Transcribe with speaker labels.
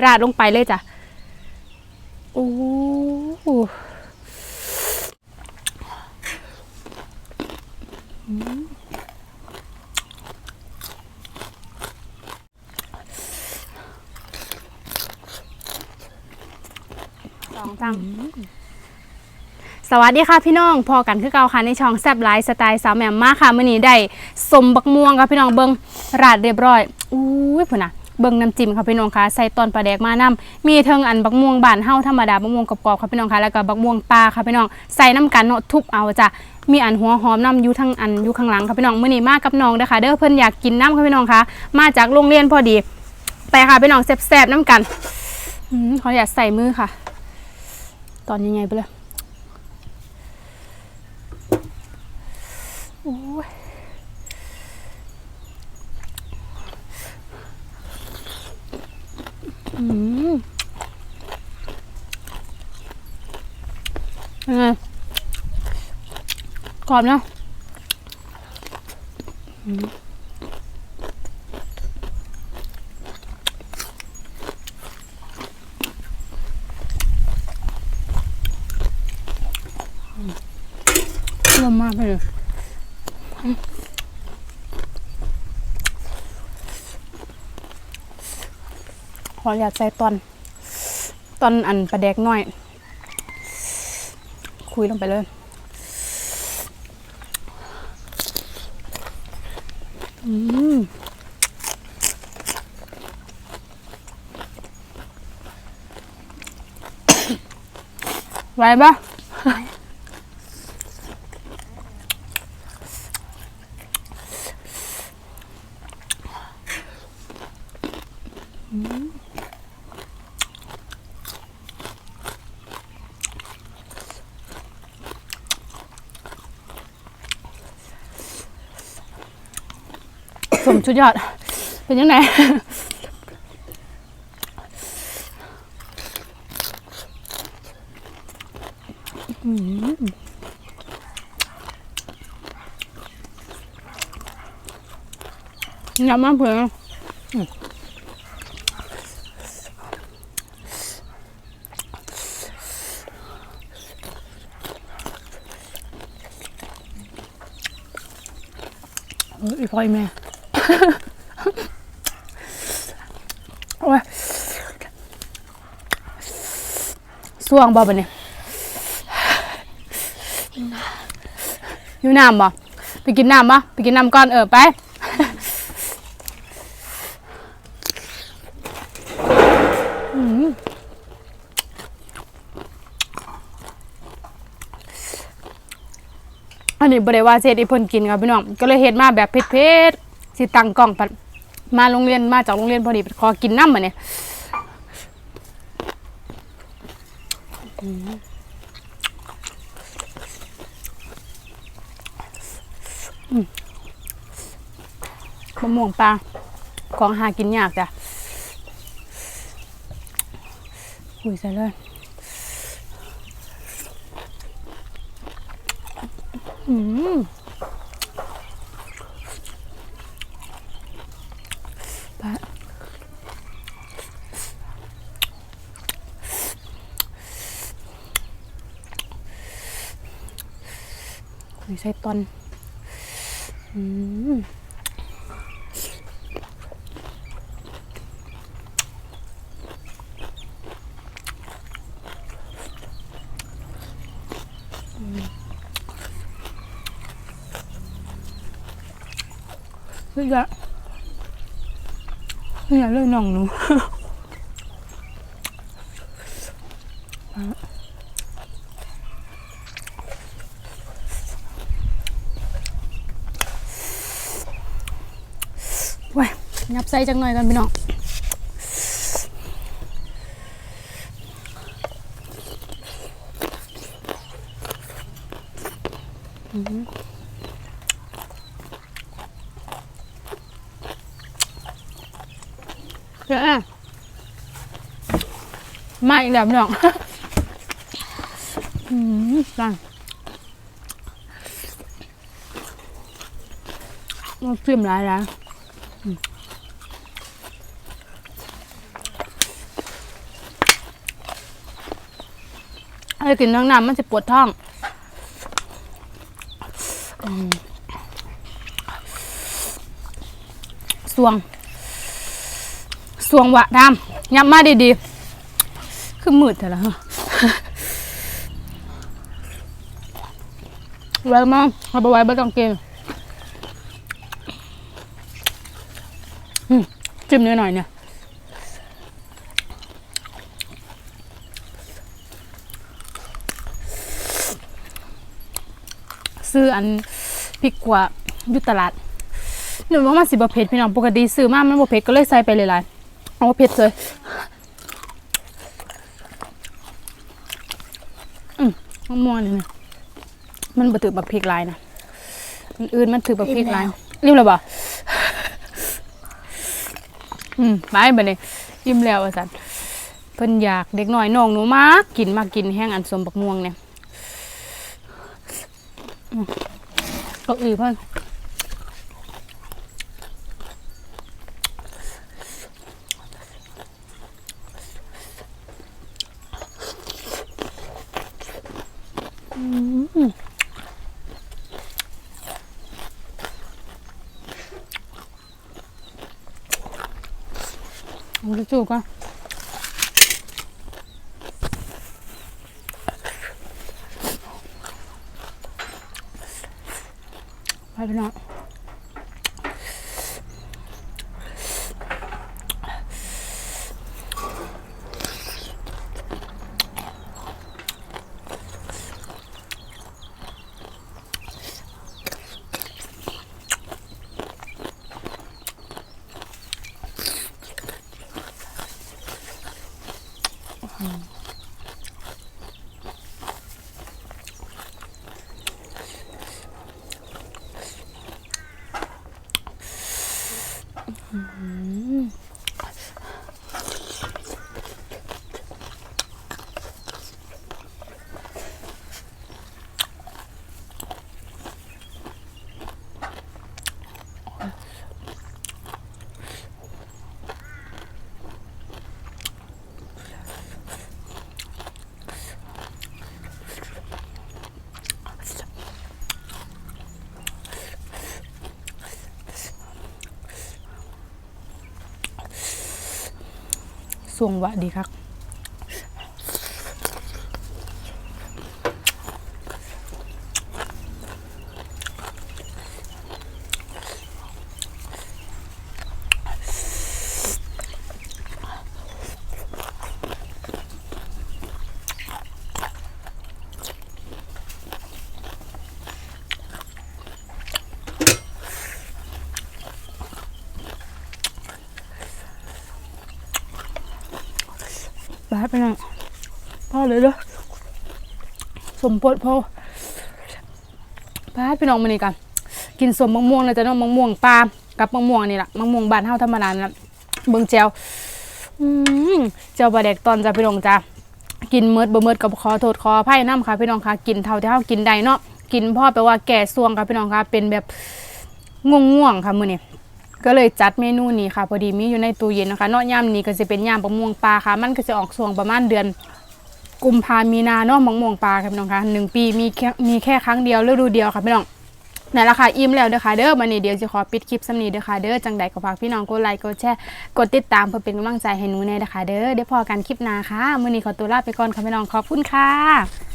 Speaker 1: ราดลงไปเลยจ้ะ โอ้โหอืมสองสามสวัสดีค่ะพี่น้องพอกันคือเก่าค่ะในช่องแซบไลฟ์สไตล์สาวแหม่มมากค่ะมื้อนี้ได้สมบักม่วงค่ะพี่น้องเบิงราดเรียบร้อยอุ้ยพุ่นน่ะ เบิ่งน้ำจิ้มค่ะพี่น้องคะใส่ตอนปลาแดกมานํมีเทิงอันบักม่วงบานเฮาธรรมดาบักม่วงกรอบๆค่ะพี่น้องคะแล้วก็บักม่วงปลาค่ะพี่น้องใส่น้ำกันเนาะทุบเอาจ้ะมีอันหัวหอมน้ำอยู่ทั้งอันอยู่ข้างหลังค่ะพี่น้องมื้อนี้มากับน้องเด้อค่ะเด้อเพิ่นอยากกินน้ำค่ะพี่น้องคะมาจากโรงเรียนพอดีไปค่ะพี่น้องแซ่บๆน้ำกันอืมขออยากใส่มือค่ะ ตอนยังไงไปเลยโอ้ย อืม ยังไงกรอบเนาะอืมรวมมากเลย ขออยากใส่ตอนตอนอันประแดกหน่อย คุยลงไปเลยอืมไหวปะสม ชุดยอด เป็นยังไงยำมากเพื่อนอีกพอยแม่ โอ้ยส่วงบ่บันเนี่ยอยู่น้ำบ่ไปกินน้ำบ่ไปกินน้ำก่อนเออไปอันนี้บริวาเศษอีพนกินครับพี่น้อง ก็เลยเฮ็ดมาแบบเผ็ด สิตังกล้องปัดมาโรงเรียนมาจากโรงเรียนพอดีขอกินน้ำมาเนี่ยมะม่วงปลาของหากินยากจ้ะคุยใส่เลยอืม ปลาคุยใส่ตอน อืมนี่แหละนี่แหละเรื่องน้องหนูว้ยยับใส่จังหน่อยกันพี่น้องเดี๋ อะมาอีกแล้วน้องอืมจังมันซึมหลายแล้วไอ้กินน้ำน้ำมันจะปวดท้องสวง สวงวะดำยับมาดีๆ คือมืดแต่ละไว้มั้งเอาไปไว้ไม่ต้องกินอืมจิ้มนิดหน่อยเนี่ยซื้ออันพริกกัวอยุตลาดหนูว่ามันสิบเผ็ดพี่น้องปกติซื้อมากมันบ่เผ็ดก็เลยใส่ไปหลายๆ เอาเผ็ดเลยอืมมะม่วงนี่นะมันบ่ถือแบบพริกลายนะมันอื่นมันถือแบบพริกลายริมแล้วบ่อืมไปบัดนี้ยิ้มแล้วว่าซั่นเพิ่นอยากเด็กน้อยน้องหนูมากกินมากกินแห้งอันสมบักม่วงเนี่ยเก็อื่นเพิ่น มเอาจะจูบก่อนไปพี่น้อง 嗯。 สวงวะดีครับ บาดไปน่อยพ่อเลยเด้อสมปดพ่อบาดพี่น้องมานี่กัน กินสมมะม่วงเลยจ้ะน้องมะม่วงปลากับมะม่วงนี่แหละมะม่วงบานเฮาธรรมดานะเบิ่งแจวอืมเจ้าปลาแดกตอนจ้ะพี่น้องจ้ะกินเมิดบ่เมิดกับขอโทษขออภัยน้ำค่ะพี่น้องค่ะกินเท่าที่เฮากินได้เนาะกินพ่อแปลว่าแก่ซวงค่ะพี่น้องค่ะเป็นแบบง่วงๆค่ะมื้อนี้ ก็เลยจัดเมนูนี้ค่ะ พอดีมีอยู่ในตู้เย็นนะคะเนอกย่ามนี้ก็จะเป็นย่ามมะม่วงปลาค่ะ มันก็จะออกช่วงประมาณเดือนกุมภามีนาเนาะมะม่วงปลาค่ะพี่น้องค่ะหนึ่งปีมีแค่มีแค่ครั้งเดียวฤดูเดียวค่ะพี่น้องนั่นแหละค่ะอิ่มแล้วเด้อค่ะเด้อวันนี้เดี๋ยวจะขอปิดคลิปสำนีเด้อค่ะเด้อจังใดก็ฝากพี่น้องกดไลค์กดแชร์กดติดตามเพื่อเป็นกำลังใจให้หนูแน่เด้อค่ะเด้อเดี๋ยวพอกันคลิปหน้าค่ะมื้อนี้ขอตัวลาไปก่อนค่ะพี่น้องขอบคุณค่ะ